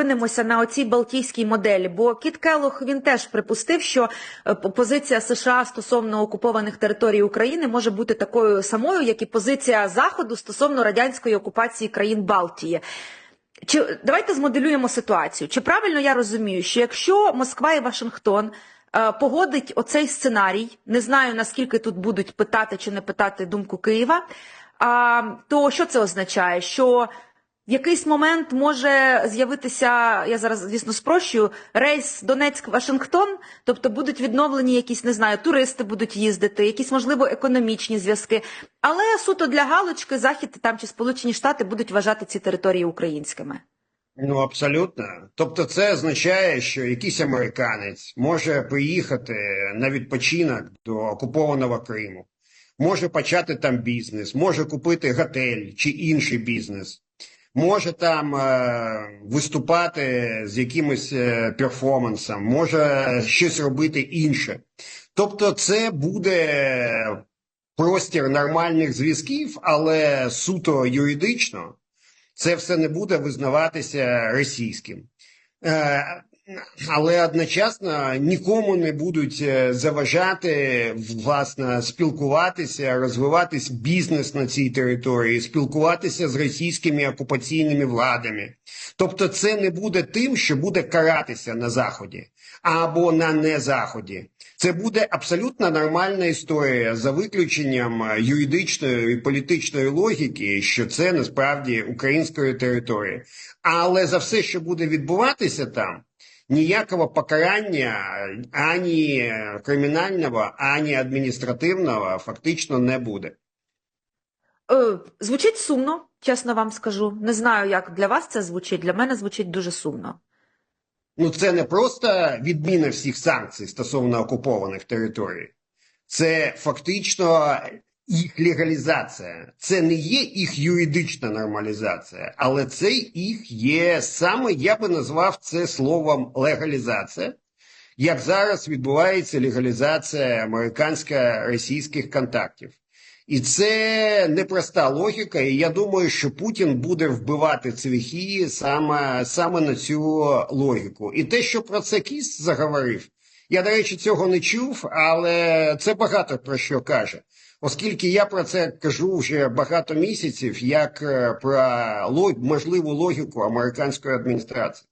зупинимося на оцій балтійській моделі, бо Кіт Келлог, він теж припустив, що е, позиція США стосовно окупованих територій України може бути такою самою, як і позиція Заходу стосовно радянської окупації країн Балтії. Чи давайте змоделюємо ситуацію? Чи правильно я розумію, що якщо Москва і Вашингтон е, погодить оцей сценарій, не знаю наскільки тут будуть питати чи не питати думку Києва, то що це означає? Що в якийсь момент може з'явитися, я зараз, звісно, спрощую, рейс Донецьк-Вашингтон, тобто будуть відновлені якісь, не знаю, туристи будуть їздити, якісь, можливо, економічні зв'язки. Але суто для галочки Захід там чи Сполучені Штати будуть вважати ці території українськими. Ну, абсолютно. Тобто, це означає, що якийсь американець може приїхати на відпочинок до окупованого Криму, може почати там бізнес, може купити готель чи інший бізнес, може там е, виступати з якимось е, перформансом, може щось робити інше. Тобто, це буде простір нормальних зв'язків, але суто юридично це все не буде визнаватися російським. Але одночасно нікому не будуть е, заважати власне спілкуватися, розвиватись бізнес на цій території, спілкуватися з російськими окупаційними владами. Тобто, це не буде тим, що буде каратися на заході або на незаході. Це буде абсолютно нормальна історія за виключенням е, юридичної і політичної логіки, що це насправді української території. Але за все, що буде відбуватися там, ніякого покарання ані кримінального, ані адміністративного фактично не буде. Е, звучить сумно, чесно вам скажу. Не знаю, як для вас це звучить. Для мене звучить дуже сумно. Ну, це не просто відміна всіх санкцій стосовно окупованих територій, це фактично їх легалізація. Це не є їх юридична нормалізація, але це їх є саме, я би назвав це словом легалізація. Як зараз відбувається легалізація американсько-російських контактів. І це непроста логіка, і я думаю, що Путін буде вбивати цвяхи саме, саме на цю логіку. І те, що про це Кіс заговорив, я, до речі, цього не чув, але це багато про що каже. Оскільки я про це кажу вже багато місяців, як е, про можливу логіку американської адміністрації.